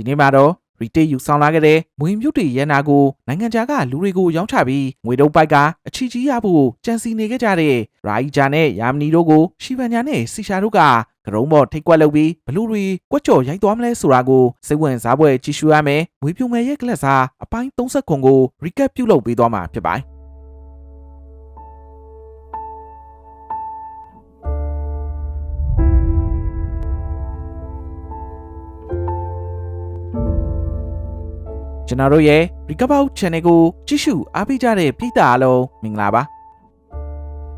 ဒီနေ့မှာတော့ရီတေးယူဆောင်လာခဲ့တဲ့မွေမြုပ်တွေရန်နာကိုနိုင်ငံခြားကလူတွေကိုရောင်းချပြီးငွေတုံးပိုက်ကအချီကြီးရဖို့ကြံစီနေခဲ့ကြတဲ့ရာအီဂျာနဲ့ယာမနီတို့ကိုရှီဗန်ညာနဲ့စီရှာတို့ကကရုံးပေါ်ထိတ်ကွက်လုပ်ပြီးဘလူတွေကွက်ကြော်ရိုက်သွားမလဲဆိုတာကိုစိတ်ဝင်စားပွဲကြည့်ရှုရမယ်။မွေပြုံငယ်ရဲ့ကလပ်စာအပိုင်း30ခွန်ကိုရီကပ်ပြုလုပ်ပေးသွားမှာဖြစ်ပါတယ်။ ကျွန်တော်တို့ရဲ့ Recover Channel ကိုကြည့်ရှုအားပေးကြတဲ့ပရိသတ်အားလုံးမင်္ဂလာပါ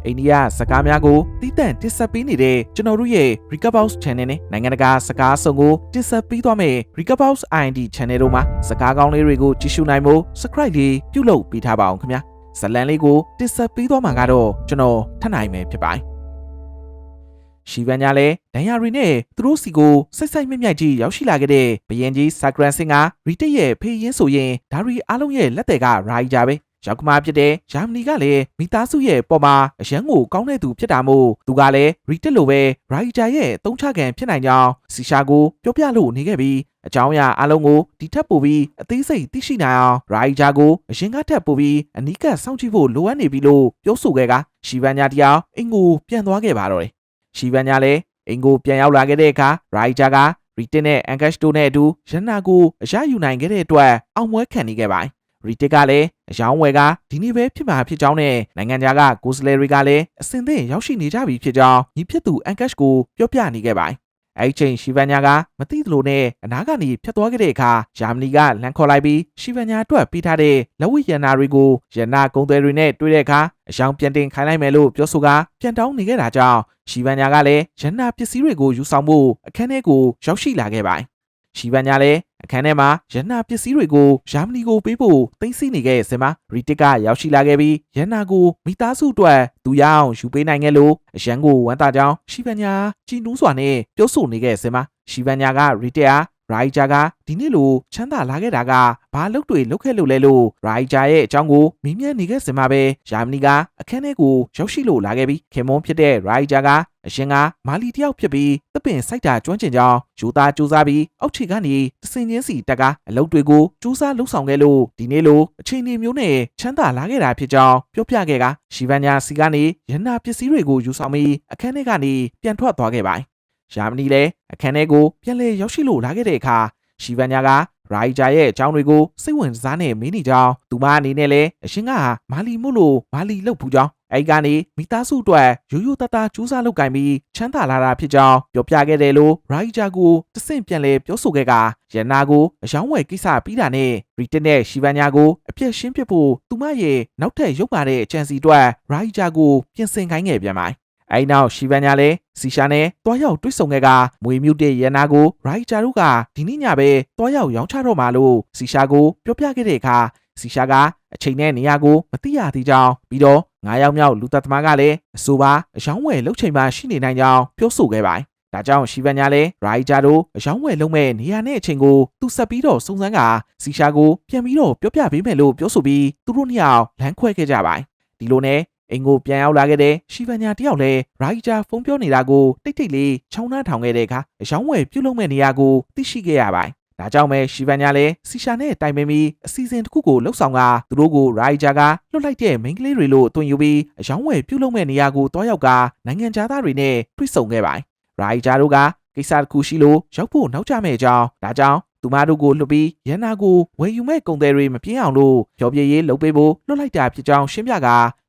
အိန္ဒိယစကားများကိုတည်တံ့တင်ဆက်ပေးနေတဲ့ကျွန်တော်တို့ရဲ့ Recover Channel နဲ့နိုင်ငံတကာစကားအစုံကိုတင်ဆက်ပေးသွားမယ့် Recover IND Channel တို့မှာစကားကောင်းလေးတွေကိုကြည့်ရှုနိုင်ဖို့ Subscribe လေးပြုလုပ်ပေးထားပါအောင်ခင်ဗျာဇတ်လန်လေးကိုတင်ဆက်ပေးသွားမှာကတော့ကျွန်တော်ထပ်နိုင်မယ်ဖြစ်ပါတယ် ရှီဗန်ညာလည်းဒန်ယာရီနဲ့သူတို့စီကိုစိတ်ဆိုင်မြက်မြက်ကြီးရောက်ရှိလာခဲ့တဲ့ဘယင်ကြီးဆာဂရန်စင်ကရီတက်ရဲ့ဖေးရင်းဆိုရင်ဒါရီအားလုံးရဲ့လက်တွေကရာကြီးကြပဲရောက်ကမာဖြစ်တဲ့ဂျာမနီကလည်းမိသားစုရဲ့ပေါ်မှာအရန်ကိုကောင်းတဲ့သူဖြစ်တာမို့သူကလည်းရီတက်လိုပဲရာကြီးကြရဲ့တုံးချခံဖြစ်နိုင်ကြောင်းစီရှာကိုပြောပြလို့နေခဲ့ပြီးအကြောင်းအရာအလုံးကိုဒီထက်ပိုပြီးအသေးစိတ်သိရှိနိုင်အောင်ရာကြီးကြကိုအရင်ကထက်ပိုပြီးအနီးကပ်စောင့်ကြည့်ဖို့လိုအပ်နေပြီလို့ပြောဆိုခဲ့ကရှီဗန်ညာတရားအင်ကိုပြန်သွားခဲ့ပါတော့တယ် ရှီဗန်ညာလည်းအင်ကိုပြန်ရောက်လာခဲ့တဲ့အခါရိုက်ဂျာကရီတင်နဲ့အန်ကက်ရှ်တို့နဲ့အတူရန်နာကိုအရယူနိုင်ခဲ့တဲ့အတွက်အောင်ပွဲခံနေခဲ့ပါတယ်။ရီတစ်ကလည်းအယောင်းဝယ်ကဒီနေ့ပဲဖြစ်မှာဖြစ်ကြောင်းနဲ့နိုင်ငံခြားကကိုစလဲရီကလည်းအစင်သင့်ရောက်ရှိနေကြပြီဖြစ်ကြောင်းညီဖြစ်သူအန်ကက်ရှ်ကိုပြောပြနေခဲ့ပါတယ်။ အဲ့ဒီချိန်ရှီဗန်ညာကမသိသလိုနဲ့အနားကနေဖြတ်သွားခဲ့တဲ့အခါဂျာမနီကလမ်းခေါ်လိုက်ပြီးရှီဗန်ညာအတွက်ပေးထားတဲ့လက်ဝိရန်နာတွေကိုရန်နာကုံသွဲတွေနဲ့တွေ့တဲ့အခါအယောင်ပြန်တင်ခိုင်းလိုက်မယ်လို့ပြောဆိုကပြန်တောင်းနေခဲ့တာကြောင့်ရှီဗန်ညာကလည်းရန်နာပစ္စည်းတွေကိုယူဆောင်ဖို့အခန်းထဲကိုရောက်ရှိလာခဲ့ပါတယ်။ရှီဗန်ညာလည်း အခန်းထဲမှာရန်နာပစ္စည်းတွေကိုဂျာမနီကိုပေးဖို့သိမ်းဆည်းနေခဲ့တဲ့စင်မှာရီတစ်ကရောက်ရှိလာခဲ့ပြီးရန်နာကိုမိသားစုအတွက်သူရအောင်ယူပေးနိုင်ခဲ့လို့အရန်ကိုဝမ်းသာကြောင်းရှီဗန်ညာကြည်နူးစွာနဲ့ပြောဆိုနေခဲ့တဲ့စင်မှာရှီဗန်ညာကရီတစ်အား ရိုက်ဂျာကဒီနေ့လိုချမ်းသာလာခဲ့တာကဘာလုပ်တွေလုပ်ခဲ့လို့လဲလို့ရိုက်ဂျာရဲ့အကြောင်းကိုမင်းမြန်းနေခဲ့စင်မှာပဲဂျာမနီကအခန်းထဲကိုရောက်ရှိလို့လာခဲ့ပြီးခင်မွန်းဖြစ်တဲ့ရိုက်ဂျာကအရင်ကမာလီတယောက်ဖြစ်ပြီးတပင်စိုက်တာကျွမ်းကျင်ကြောင်းယူသားစူးစားပြီးအောက်ခြေကနေတစင်ချင်းစီတက်ကအလုပ်တွေကိုစူးစားလှုပ်ဆောင်ခဲ့လို့ဒီနေ့လိုအချိန်နေမျိုးနဲ့ချမ်းသာလာခဲ့တာဖြစ်ကြောင်းပြောပြခဲ့ကရှီဗန်ညာစီကနေရန်နာပစ္စည်းတွေကိုယူဆောင်ပြီးအခန်းထဲကနေပြန်ထွက်သွားခဲ့ပါတယ် ယာမနီလည်းအခန်းထဲကိုပြန်လည်ရောက်ရှိလို့လာခဲ့တဲ့အခါရှီဗန်ညာကရိုက်ဂျာရဲ့အကြောင်းတွေကိုစိတ်ဝင်စားနေမင်းနေကြောင်းသူမအနေနဲ့လည်းအရှင်ကမာလီမို့လို့မာလီလုပ်ဘူးကြောင်းအဲ့ကနေမိသားစုအတွက်ရိုးရိုးသားသားစူးစမ်းလုပ်ကင်ပြီးချမ်းသာလာတာဖြစ်ကြောင်းပြောပြခဲ့တယ်လို့ရိုက်ဂျာကိုတဆင့်ပြန်လဲပြောဆိုခဲ့ကရန်နာကိုအယောင်းဝယ်ကိစ္စပြီးတာနဲ့ရီတနဲ့ရှီဗန်ညာကိုအပြည့်ရှင်းဖြစ်ဖို့သူမရဲ့နောက်ထပ်ရုပ်ပါတဲ့အချန်စီအတွက်ရိုက်ဂျာကိုပြင်ဆင်ခိုင်းခဲ့ပြန်ပါတယ် အဲ့နောက်ရှီဗန်ညာလည်းစီရှာနဲ့တွားရောက်တွေ့ဆုံခဲ့ကမွေမြူတဲ့ရန်နာကိုရိုက်ဂျာတို့ကဒီနေ့ညပဲတွားရောက်ရောင်းချတော့မှလို့စီရှာကိုပြောပြခဲ့တဲ့အခါစီရှာကအချိန်နဲ့နေရာကိုမသိရသေးကြောင်းပြီးတော့ငါးယောက်မြောက်လူသက်သမားကလည်းအဆိုပါအယောင်းဝယ်လှုပ်ချိန်မှရှိနေနိုင်ကြောင်းပြောဆိုခဲ့ပါတယ်။ဒါကြောင့်ရှီဗန်ညာလည်းရိုက်ဂျာတို့အယောင်းဝယ်လုံးမဲ့နေရာနဲ့အချိန်ကိုသူဆက်ပြီးတော့စုံစမ်းကစီရှာကိုပြန်ပြီးတော့ပြောပြပေးမယ်လို့ပြောဆိုပြီးသူတို့နှစ်ယောက်လမ်းခွဲခဲ့ကြပါတယ်။ဒီလိုနဲ့ အင်ကိုပြန်ရောက်လာခဲ့တဲ့ရှီဗန်ညာတယောက်လည်းရိုက်ဂျာဖုန်းပြောနေတာကိုတိတ်တိတ်လေးချောင်းနှားထောင်ခဲ့တဲ့အခါအယောင်းဝယ်ပြုတ်လုံးမဲ့နေရာကိုသိရှိခဲ့ရပါတယ်။ဒါကြောင့်ပဲရှီဗန်ညာလည်းစီရှာနဲ့တိုင်ပင်ပြီးအစီအစဉ်တစ်ခုကိုလှုပ်ဆောင်ကသူတို့ကိုရိုက်ဂျာကလွတ်လိုက်တဲ့မိန်းကလေးတွေလို့အသွင်ယူပြီးအယောင်းဝယ်ပြုတ်လုံးမဲ့နေရာကိုတွားရောက်ကနိုင်ငံသားတွေနဲ့တွေ့ဆုံခဲ့ပါတယ်။ရိုက်ဂျာတို့ကကိစ္စတစ်ခုရှိလို့ရောက်ဖို့နောက်ကျမဲ့အကြောင်းဒါကြောင့်သူမတို့ကိုလွတ်ပြီးရန်နာကိုဝယ်ယူမဲ့ကုန်သည်တွေမပြင်းအောင်လို့ဖြောပြရေးလုပ်ပေးဖို့လွတ်လိုက်တာဖြစ်ကြောင်းရှင်းပြက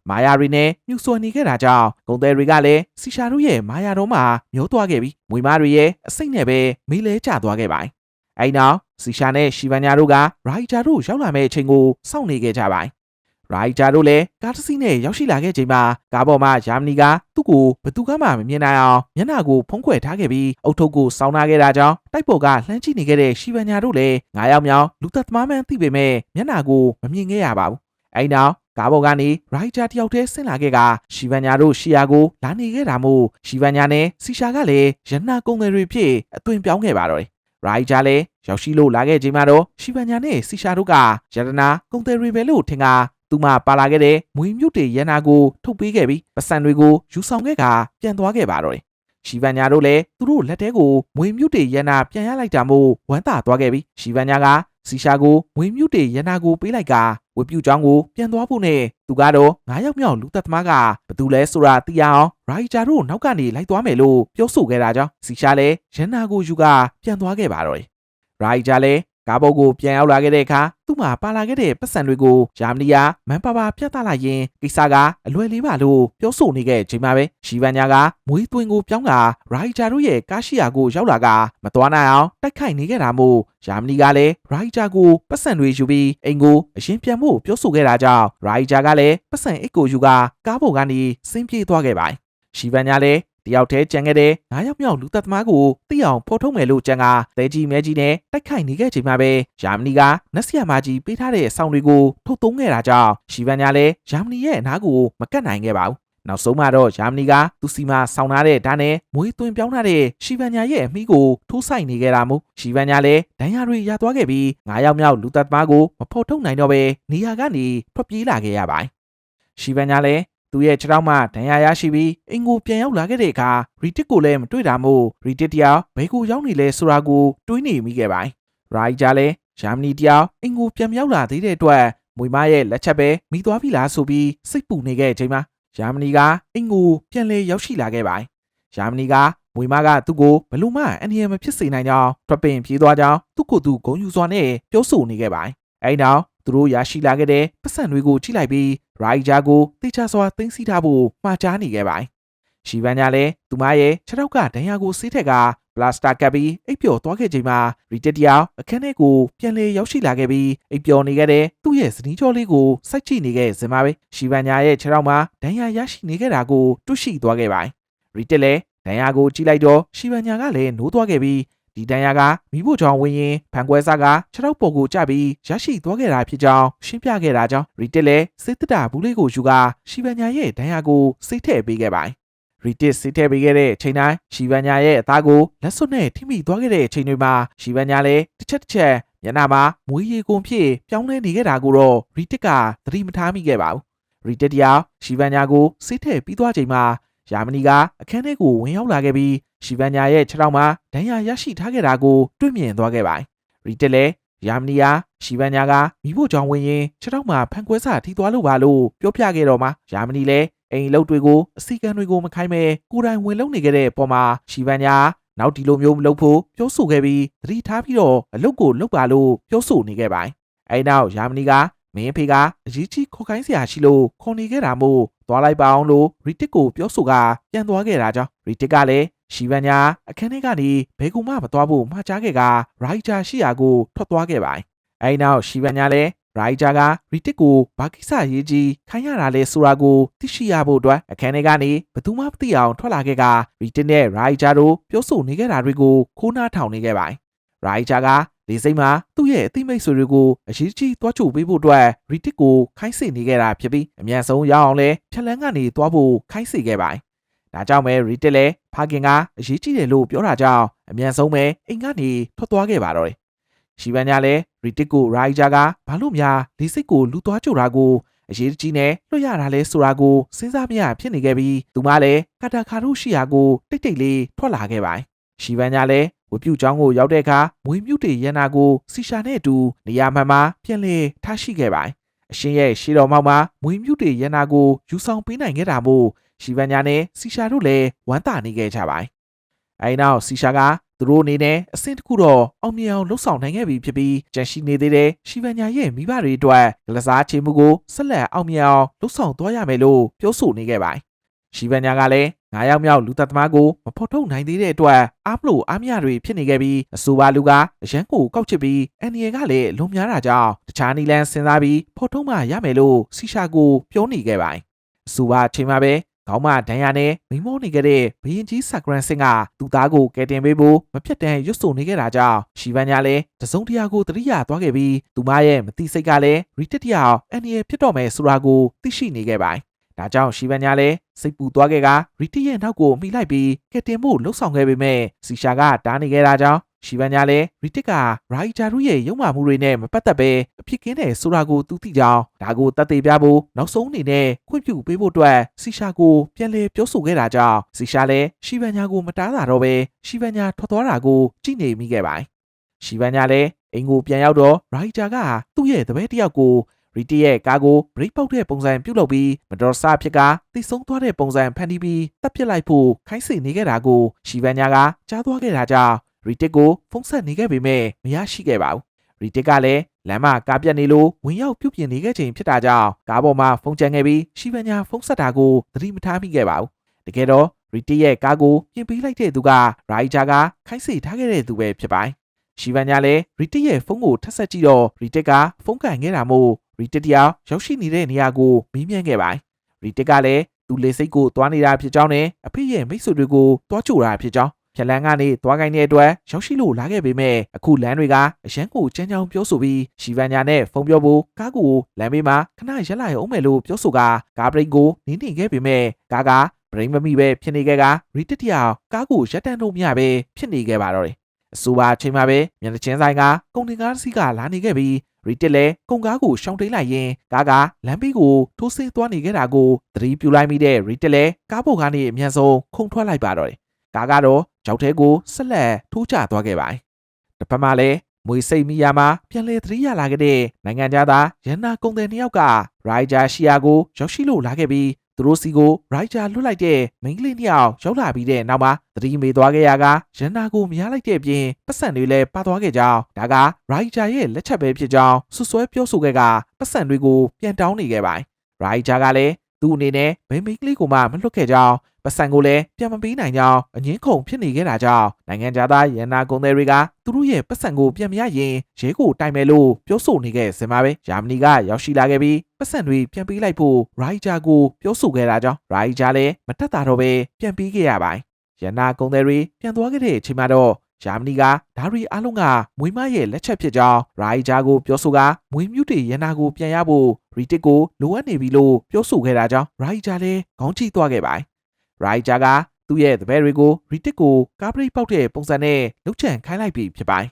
မာယာရီနဲ့မြူဆွန်နေခဲ့တာကြောင့်ကုန်သည်တွေကလည်းစီရှာတို့ရဲ့မာယာတော်မှာမျောသွားခဲ့ပြီးမွေမားတွေရဲ့အစိတ်နဲ့ပဲမေးလဲကျသွားခဲ့ပါတယ်။အဲဒီနောက်စီရှာနဲ့ရှီဗန်ညာတို့ကရိုက်ဂျာတို့ရောက်လာမယ့်အချိန်ကိုစောင့်နေခဲ့ကြပါတယ်။ရိုက်ဂျာတို့လည်းကားတစ်စီးနဲ့ရောက်ရှိလာခဲ့ချိန်မှာကားပေါ်မှာဂျာမနီကသူ့ကိုဘသူကမှမမြင်နိုင်အောင်မျက်နှာကိုဖုံးကွယ်ထားခဲ့ပြီးအုတ်ထုပ်ကိုစောင်းနာခဲ့တာကြောင့်တိုက်ပေါ်ကလှမ်းကြည့်နေခဲ့တဲ့ရှီဗန်ညာတို့လည်းငါးယောက်မြောင်လူသက်သမားမှန်းသိပေမဲ့မျက်နှာကိုမမြင်ခဲ့ရပါဘူး။အဲဒီနောက် ကားပေါ်ကနေရိုက်ဂျာတယောက်တည်းဆင်းလာခဲ့ကရှီဗန်ညာတို့ရှီယာကိုလာနေခဲ့တာမို့ရှီဗန်ညာနဲ့စီရှာကလည်းရန်နာကုံတွေဖြစ်အသွင်ပြောင်းခဲ့ပါတော့တယ်။ရိုက်ဂျာလည်းရောက်ရှိလို့လာခဲ့ချိန်မှာတော့ရှီဗန်ညာနဲ့စီရှာတို့ကရတနာကုံတွေပဲလို့ထင်ကသူမှပါလာခဲ့တဲ့မွေမြုပ်တွေရန်နာကိုထုတ်ပေးခဲ့ပြီးပစံတွေကိုယူဆောင်ခဲ့ကပြန်သွားခဲ့ပါတော့တယ်ရှီဗန်ညာတို့လည်းသူတို့လက်ထဲကိုမွေမြုပ်တွေရန်နာပြန်ရလိုက်တာမို့ဝမ်းသာသွားခဲ့ပြီရှီဗန်ညာက စီရှာကိုမွေမြုပ်တွေရန်နာကိုပေးလိုက်ကဝပြူချောင်းကိုပြန်သွားဖို့နဲ့သူကတော့ငါးယောက်မြောက်လူသက်သမားကဘသူလဲဆိုတာသိရအောင်ရိုက်ဂျာတို့နောက်ကနေလိုက်သွားမယ်လို့ပြောဆိုခဲ့တာကြောင့်စီရှာလည်းရန်နာကိုယူကပြန်သွားခဲ့ပါတော့တယ်ရိုက်ဂျာလည်း ကားဘုတ်ကိုပြန်ရောက်လာခဲ့တဲ့အခါသူ့မှာပါလာခဲ့တဲ့ပတ်စံတွေကိုဂျာမနီကမန်ပါပါပြတ်သားလိုက်ရင်ကိစ္စကအလွယ်လေးပါလို့ပြောဆိုနေခဲ့ချိန်မှာပဲရှီဗန်ညာကမွေးသွင်းကိုပြောင်းကရိုက်ဂျာတို့ရဲ့ကားရှိယာကိုရောက်လာကမတော်နိုင်အောင်တိုက်ခိုက်နေခဲ့တာမို့ဂျာမနီကလည်းရိုက်ဂျာကိုပတ်စံတွေယူပြီးအိမ်ကိုအရင်ပြန်ဖို့ပြောဆိုခဲ့တာကြောင့်ရိုက်ဂျာကလည်းပတ်စံအိတ်ကိုယူကကားပေါ်ကနေဆင်းပြေးသွားခဲ့ပါတယ်ရှီဗန်ညာလည်း တယောက်တည်းကြံခဲ့တဲ့ငါးယောက်မြောက်လူသက်သမားကိုသိအောင်ဖော်ထုတ်မယ်လို့ကြံကတဲကြီးမဲကြီးနဲ့တိုက်ခိုက်နေခဲ့ချိန်မှာပဲဂျာမနီကနက်ဆီယာမာကြီးပေးထားတဲ့ဆောင်းတွေကိုထုတ်သုံးခဲ့တာကြောင့်ရှီဗန်ညာလည်းဂျာမနီရဲ့အနားကိုမကတ်နိုင်ခဲ့ပါဘူးနောက်ဆုံးမှတော့ဂျာမနီကသူစီမှာဆောင်းထားတဲ့ဓာတ်နဲ့မွေးသွင်းပြောင်းထားတဲ့ရှီဗန်ညာရဲ့အမိကိုထိုးဆိုင်နေခဲ့တာမို့ရှီဗန်ညာလည်းဒဏ်ရာတွေရသွားခဲ့ပြီးငါးယောက်မြောက်လူသက်သမားကိုမဖော်ထုတ်နိုင်တော့ပဲနေရာကနေထွက်ပြေးလာခဲ့ရပါတယ်ရှီဗန်ညာလည်း သူရဲ့ခြေထောက်မှဒဏ်ရာရရှိပြီးအင်ကိုပြန်ရောက်လာခဲ့တဲ့အခါရီတစ်ကိုလည်းမတွေ့တာမို့ရီတစ်တယောက်ဘဲကိုရောက်နေလဲဆိုတာကိုတွေးနေမိခဲ့ပါတယ်။ရိုက်ဂျာလည်းဂျာမနီတယောက်အင်ကိုပြန်ရောက်လာသေးတဲ့အတွက်မွေမရဲ့လက်ချက်ပဲမိသွားပြီလားဆိုပြီးစိတ်ပူနေခဲ့ချိန်မှာဂျာမနီကအင်ကိုပြန်လဲရောက်ရှိလာခဲ့ပါတယ်။ဂျာမနီကမွေမကသူ့ကိုဘလို့မှအန်ဒီယမဖြစ်စေနိုင်ကြောင်းထွက်ပင်ပြေးသွားကြောင်းသူ့ကိုယ်သူဂုံယူစွာနဲ့ပြောဆိုနေခဲ့ပါတယ်။အဲဒီနောက် သူတို့ရရှိလာခဲ့တဲ့ပတ်စံတွေကိုကြည့်လိုက်ပြီးရိုက်ဂျာကိုတေချာစွာသိမ်းဆည်းထားဖို့မှာကြားနေခဲ့ပါတယ်။ရှီဗန်ညာလည်းသူမရဲ့ခြေထောက်ကဒဏ်ရာကိုဆေးထက်ကပလတ်စတာကပ်ပြီးအိပ်ပျော်သွားခဲ့ချိန်မှာရီတက်တယောက်အခန်းထဲကိုပြန်လေရောက်ရှိလာခဲ့ပြီးအိပ်ပျော်နေခဲ့တဲ့သူ့ရဲ့ဇနီးကျော်လေးကိုစိုက်ကြည့်နေခဲ့စင်ပါပဲရှီဗန်ညာရဲ့ခြေထောက်မှာဒဏ်ရာရရှိနေခဲ့တာကိုတွေ့ရှိသွားခဲ့ပါတယ်။ရီတက်လည်းဒဏ်ရာကိုကြည့်လိုက်တော့ရှီဗန်ညာကလည်းနိုးသွားခဲ့ပြီး ဒီတန်ရာကမိဖို့ချောင်းဝင်ရင်ဖန်ကွဲစားကခြေထောက်ပေါ်ကိုကျပြီးရရှိသွားခဲ့တာဖြစ်ကြောင်းရှင်းပြခဲ့တာကြောင့်ရီတစ်လည်းစိတ်တတာဘူးလေးကိုယူကရှီဗန်ညာရဲ့တန်ရာကိုစိတ်ထည့်ပေးခဲ့ပါတယ်ရီတစ်စိတ်ထည့်ပေးခဲ့တဲ့ချိန်တိုင်းရှီဗန်ညာရဲ့အသားကိုလက်စွပ်နဲ့ထိမိသွားခဲ့တဲ့ချိန်တွေမှာရှီဗန်ညာလည်းတစ်ချက်တစ်ချက်မျက်နှာမှာမွေးရီကုန်ဖြစ်ပြောင်းလဲနေခဲ့တာကိုတော့ရီတစ်ကသတိမထားမိခဲ့ပါဘူးရီတစ်တရားရှီဗန်ညာကိုစိတ်ထည့်ပြီးသွားချိန်မှာ ယာမနီကအခန်းထဲကိုဝင်ရောက်လာခဲ့ပြီးရှီဗန်ညာရဲ့ခြေထောက်မှာဒဏ်ရာရရှိထားခဲ့တာကိုတွေ့မြင်သွားခဲ့ပါတယ်။ရီတက်လည်းယာမနီယာရှီဗန်ညာကမိဖို့ကြောင့်ဝင်ရင်ခြေထောက်မှာဖန်ကွဲစာထိသွားလို့ပါလို့ပြောပြခဲ့တော့မှယာမနီလည်းအိမ်လုတ်တွေကိုအစီကံတွေကိုမခိုင်းမဲကိုယ်တိုင်ဝင်လုံနေခဲ့တဲ့ပုံမှာရှီဗန်ညာနောက်ဒီလိုမျိုးမလုပ်ဖို့ပြောဆိုခဲ့ပြီးသတိထားပြီးတော့အလုတ်ကိုလုတ်ပါလို့ပြောဆိုနေခဲ့ပါတယ်။အဲဒီနောက်ယာမနီကမင်းဖေကအကြီးကြီးခေါ်ခိုင်းစရာရှိလို့ခေါ်နေခဲ့တာမို့ သွားလိုက်ပါအောင်လို့ရီတစ်ကိုပြောဆိုကပြန်သွားခဲ့တာကြောင့်ရီတစ်ကလည်းရှီဗန်ညာအခန်းထဲကနေဘဲကူမှမသွားဖို့မှားချခဲ့ကရိုက်ဂျာရှိရာကိုထွက်သွားခဲ့ပါတယ်။အဲဒီနောက်ရှီဗန်ညာလည်းရိုက်ဂျာကရီတစ်ကိုဘာကိစ္စရေးကြီးခိုင်းရတာလဲဆိုတာကိုသိရှိရဖို့အတွက်အခန်းထဲကနေဘသူမှမသိအောင်ထွက်လာခဲ့ကရီတစ်နဲ့ရိုက်ဂျာတို့ပြောဆိုနေခဲ့တာတွေကိုခိုးနှားထောင်နေခဲ့ပါတယ်။ရိုက်ဂျာက ဒီစိမ့်မှာသူ့ရဲ့အသိမိတ်ဆွေတွေကိုအရေးကြီးသွားချိုပေးဖို့အတွက်ရီတစ်ကိုခိုင်းစေနေခဲ့တာဖြစ်ပြီးအမြန်ဆုံးရအောင်လဲဖြက်လန်းကနေသွားဖို့ခိုင်းစေခဲ့ပါတယ်။ဒါကြောင့်ပဲရီတစ်လည်းဖခင်ကအရေးကြီးတယ်လို့ပြောတာကြောင့်အမြန်ဆုံးပဲအိမ်ကနေထွက်သွားခဲ့ပါတော့တယ်။ရှီဗန်ညာလည်းရီတစ်ကိုရိုက်ဂျာကဘာလို့များဒီစိတ်ကိုလူသွားကြတာကိုအရေးကြီးနဲ့လွှတ်ရတာလဲဆိုတာကိုစဉ်းစားမရဖြစ်နေခဲ့ပြီးသူမလည်းကာတာခါတို့ရှိရာကိုတိတ်တိတ်လေးထွက်လာခဲ့ပါတယ်။ ရှီဗန်ညာလည်းဝပြူချောင်းကိုရောက်တဲ့အခါမွေးမြူတေရန်နာကိုစီရှာနဲ့အတူနေရာမှန်မှာပြန်လည်ထားရှိခဲ့ပါတယ်။အရှင်ရဲ့ရှေးတော်မောက်မှာမွေးမြူတေရန်နာကိုယူဆောင်ပေးနိုင်ခဲ့တာမို့ရှီဗန်ညာနဲ့စီရှာတို့လည်းဝမ်းသာနေခဲ့ကြပါတယ်။အဲဒီနောက်စီရှာကသူတို့အနေနဲ့အဆင့်တစ်ခုတော့အောင်မြင်အောင်လှုပ်ဆောင်နိုင်ခဲ့ပြီဖြစ်ပြီးကြန့်ရှိနေသေးတဲ့ရှီဗန်ညာရဲ့မိဘတွေအတွက်ဂလစားချေမှုကိုဆက်လက်အောင်မြင်အောင်လှုပ်ဆောင်သွားရမယ်လို့ပြောဆိုနေခဲ့ပါတယ်။ရှီဗန်ညာကလည်း ငါးယောက်မြောက်လူသက်သမားကိုမဖော်ထုတ်နိုင်သေးတဲ့အတွက်အားမလို့အားမရတွေဖြစ်နေခဲ့ပြီးအဆိုပါလူကအရန်ကိုကောက်ချစ်ပြီးအန်နီယကလည်းလွန်များတာကြောင့်တခြားနီလန်စဉ်းစားပြီးဖော်ထုတ်မှရမယ်လို့စီရှာကိုပြောနေခဲ့ပါတယ်။အဆိုပါချိန်မှာပဲခေါင်းမဒဏ်ရာနဲ့မိမောနေခဲ့တဲ့ဘရင်ကြီးဆာဂရန်စင်ကသူ့သားကိုကယ်တင်ပေးဖို့မပြတ်တမ်းရွတ်ဆိုနေခဲ့တာကြောင့်ရှီဗန်ညာလည်းတစုံတရာကိုတရိယာသွားခဲ့ပြီးသူမရဲ့မတိစိတ်ကလည်းရီတက်တရာအန်နီယဖြစ်တော့မယ်ဆိုတာကိုသိရှိနေခဲ့ပါတယ်။ ဒါကြောင့်ရှီဗန်ညာလည်းစိတ်ပူသွားခဲ့ကရီတီရဲ့နောက်ကိုမိလိုက်ပြီးကက်တင်ဖို့လှုပ်ဆောင်ခဲ့ပေမဲ့စီရှာကတားနေခဲ့တာကြောင့်ရှီဗန်ညာလည်းရီတစ်ကရိုက်ဂျာတို့ရဲ့ရုံမှမှုတွေနဲ့မပတ်သက်ပဲအဖြစ်ကင်းတယ်ဆိုတာကိုသူသိကြောင်းဒါကိုတတ်သိပြဖို့နောက်ဆုံးအနေနဲ့ခွင့်ပြုပေးဖို့အတွက်စီရှာကိုပြန်လည်ပြောဆိုခဲ့တာကြောင့်စီရှာလည်းရှီဗန်ညာကိုမတားတာတော့ပဲရှီဗန်ညာထွက်သွားတာကိုကြည့်နေမိခဲ့ပါတယ်ရှီဗန်ညာလည်းအင်ကိုပြန်ရောက်တော့ရိုက်ဂျာကသူ့ရဲ့တပည့်တစ်ယောက်ကို ရီတီရဲ့ကားကိုဘရိတ်ပေါက်တဲ့ပုံစံပြုတ်လုပ်ပြီးမတော်ဆဖြစ်ကတိတ်ဆုံးသွားတဲ့ပုံစံဖန်တီးပြီးတပ်ပစ်လိုက်ဖို့ခိုင်းစေနေခဲ့တာကိုရှီဗန်ညာကကြားသွားခဲ့တာကြောင့်ရီတစ်ကိုဖုန်းဆက်နေခဲ့ပေမဲ့မရရှိခဲ့ပါဘူးရီတစ်ကလည်းလမ်းမကားပြတ်နေလို့ဝင်ရောက်ပြုတ်ပြင်နေခဲ့ချိန်ဖြစ်တာကြောင့်ကားပေါ်မှာဖုန်းကြံခဲ့ပြီးရှီဗန်ညာဖုန်းဆက်တာကိုသတိမထားမိခဲ့ပါဘူးတကယ်တော့ရီတစ်ရဲ့ကားကိုပြင်ပေးလိုက်တဲ့သူကရိုက်ဂျာကခိုင်းစေထားခဲ့တဲ့သူပဲဖြစ်ပါတယ်ရှီဗန်ညာလည်းရီတစ်ရဲ့ဖုန်းကိုထပ်ဆက်ကြည့်တော့ရီတစ်ကဖုန်းကန်ခဲ့တာမို့ ရီတစ်တရားရောက်ရှိနေတဲ့နေရာကိုမီးမြန်းခဲ့ပါတယ်ရီတစ်ကလည်းသူလေစိတ်ကိုသွားနေတာဖြစ်ကြောင်းနဲ့အဖေရဲ့မိတ်ဆွေတွေကိုတွားချိုတာဖြစ်ကြောင်းဖြက်လန်းကနေသွားကိုင်းတဲ့အတွက်ရောက်ရှိလို့လာခဲ့ပေမဲ့အခုလမ်းတွေကအရန်ကိုကြမ်းကြောင်ပြောဆိုပြီးရှီဗန်ညာနဲ့ဖုန်းပြောဖို့ကားကိုလမ်းဘေးမှာခဏရက်လာရုံမယ်လို့ပြောဆိုကကားဘရိတ်ကိုနင်းနေခဲ့ပေမဲ့ကားကဘရိတ်မမိပဲဖြစ်နေခဲ့ကရီတစ်တရားကားကိုရက်တန်းလို့မရပဲဖြစ်နေခဲ့ပါတော့တယ်အဆိုပါချိန်မှာပဲမျက်နှာချင်းဆိုင်ကကုန်တင်ကားတစ်စီးကလာနေခဲ့ပြီး ရီတစ်လည်းကုန်ကားကိုရှောင်တိန်လိုက်ရင်ကားကလမ်းဘေးကိုထိုးဆင်းသွားနေခဲ့တာကိုသတိပြုလိုက်မိတဲ့ရီတစ်လည်းကားပေါ်ကနေအမြန်ဆုံးခုန်ထွက်လိုက်ပါတော့တယ်ကားကတော့ကြောက်ထဲကိုဆက်လက်ထိုးချသွားခဲ့ပါတယ်တစ်ဖက်မှာလည်းမွေစိတ်မိယာမှာပြန်လဲသတိရလာခဲ့တဲ့နိုင်ငံသားရန်နာကုန်တဲ့နှစ်ယောက်ကရိုက်ဂျာရှီယာကိုရောက်ရှိလို့လာခဲ့ပြီး သူတို့စီကိုရိုက်ဂျာလွတ်လိုက်တဲ့မိန်းကလေးနှစ်ယောက်ရောက်လာပြီးတဲ့နောက်မှာသတိမေသွားခဲ့ရကရန်နာကိုမရလိုက်တဲ့အပြင်ပတ်စံတွေလည်းပါသွားခဲ့ကြောင်းဒါကရိုက်ဂျာရဲ့လက်ချက်ပဲဖြစ်ကြောင်းဆွဆွဲပြောဆိုခဲ့ကပတ်စံတွေကိုပြန်တောင်းနေခဲ့ပါတယ်ရိုက်ဂျာကလည်း သူ့အနေနဲ့မိန်းမိန်းကလေးကိုမှမလွတ်ခဲ့ကြောင်းပတ်စံကိုလည်းပြန်မပေးနိုင်ကြောင်းအငင်းခုန်ဖြစ်နေခဲ့တာကြောင့်နိုင်ငံသားရန်နာကုန်သည်တွေကသူတို့ရဲ့ပတ်စံကိုပြန်မရရင်ရဲကိုတိုင်မယ်လို့ပြောဆိုနေခဲ့စင်ပါပဲဂျာမနီကရောက်ရှိလာခဲ့ပြီးပတ်စံတွေပြန်ပေးလိုက်ဖို့ရိုက်ဂျာကိုပြောဆိုခဲ့တာကြောင့်ရိုက်ဂျာလည်းမတက်တာတော့ပဲပြန်ပေးခဲ့ရပါတယ်ရန်နာကုန်သည်တွေပြန်သွားခဲ့တဲ့အချိန်မှာတော့ ဂျာမနီကဒါရီအားလုံးကမွေးမရဲ့လက်ချက်ဖြစ်ကြောင်းရိုက်ဂျာကိုပြောဆိုကမွေးမြူးတွေရန်နာကိုပြန်ရဖို့ရီတစ်ကိုလိုအပ်နေပြီလို့ပြောဆိုခဲ့တာကြောင့်ရိုက်ဂျာလည်းခေါင်းချိသွားခဲ့ပါတယ်ရိုက်ဂျာကသူ့ရဲ့တပည့်တွေကိုရီတစ်ကိုကားပရိတ်ပေါက်တဲ့ပုံစံနဲ့လှုပ်ချန်ခိုင်းလိုက်ပြီဖြစ်ပါတယ်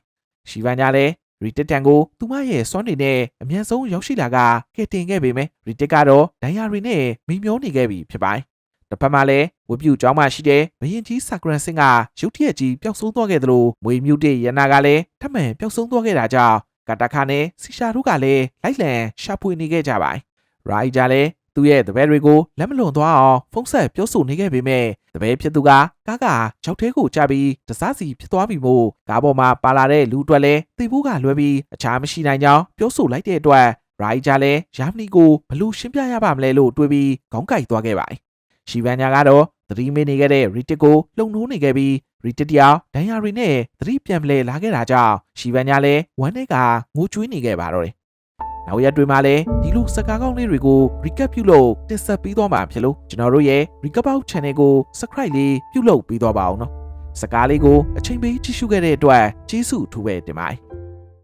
ရှီဗန်ညာလည်းရီတစ်တန်ကိုသူမရဲ့စွမ်းတွေနဲ့အမြန်ဆုံးရောက်ရှိလာကကဲတင်ခဲ့ပေမဲ့ရီတစ်ကတော့ဒိုင်ယာရီနဲ့မိမျောနေခဲ့ပြီဖြစ်ပါတယ် တစ်ဖက်မှာလည်းဝပြူကျောင်းမှာရှိတဲ့ဘရင်ကြီးဆာဂရန်စင်ကရုတ်တရက်ကြီးပျောက်ဆုံးသွားခဲ့သလိုမွေမြူတဲ့ရနာကလည်းထပ်မံပျောက်ဆုံးသွားခဲ့တာကြောင့်ကာတာခါနဲ့စီရှာတို့ကလည်းလိုက်လံရှာဖွေနေခဲ့ကြပါတယ်။ရိုက်ဂျာလည်းသူ့ရဲ့တပည့်တွေကိုလက်မလွန်သွားအောင်ဖုံးဆက်ပြောဆိုနေခဲ့ပေမဲ့တပည့်ဖြစ်သူကကားကချောက်သေးကိုချပြီးတစားစီဖြစ်သွားပြီမို့ကားပေါ်မှာပါလာတဲ့လူအတွက်လည်းတေဖို့ကလွဲပြီးအခြားမရှိနိုင်ကြောင်းပြောဆိုလိုက်တဲ့အတွက်ရိုက်ဂျာလည်းယာမနီကိုဘလို့ရှင်းပြရပါမလဲလို့တွေးပြီးခေါင်းကိုက်သွားခဲ့ပါတယ်။ ရှီဗန်ညာကတော့သတိမေးနေခဲ့တဲ့ရီတစ်ကိုလှုံနှိုးနေခဲ့ပြီးရီတစ်တယောက်ဒိုင်ယာရီနဲ့သတိပြန်ပလဲလာခဲ့တာကြောင့်ရှီဗန်ညာလည်းဝမ်းနဲ့ကငိုကြွေးနေခဲ့ပါတော့တယ်။နောက်ရက်တွေမှာလည်းဒီလိုစကားကောင်းလေးတွေကို recap ပြုလုပ်တင်ဆက်ပေးသွားမှာဖြစ်လို့ကျွန်တော်တို့ရဲ့ recap out channel ကို subscribe လေးပြုလုပ်ပေးသွားပါအောင်နော်။စကားလေးကိုအချိန်ပေးကြည့်ရှုခဲ့တဲ့အတွက်ကျေးဇူးအထူးပဲတင်ပါတယ်။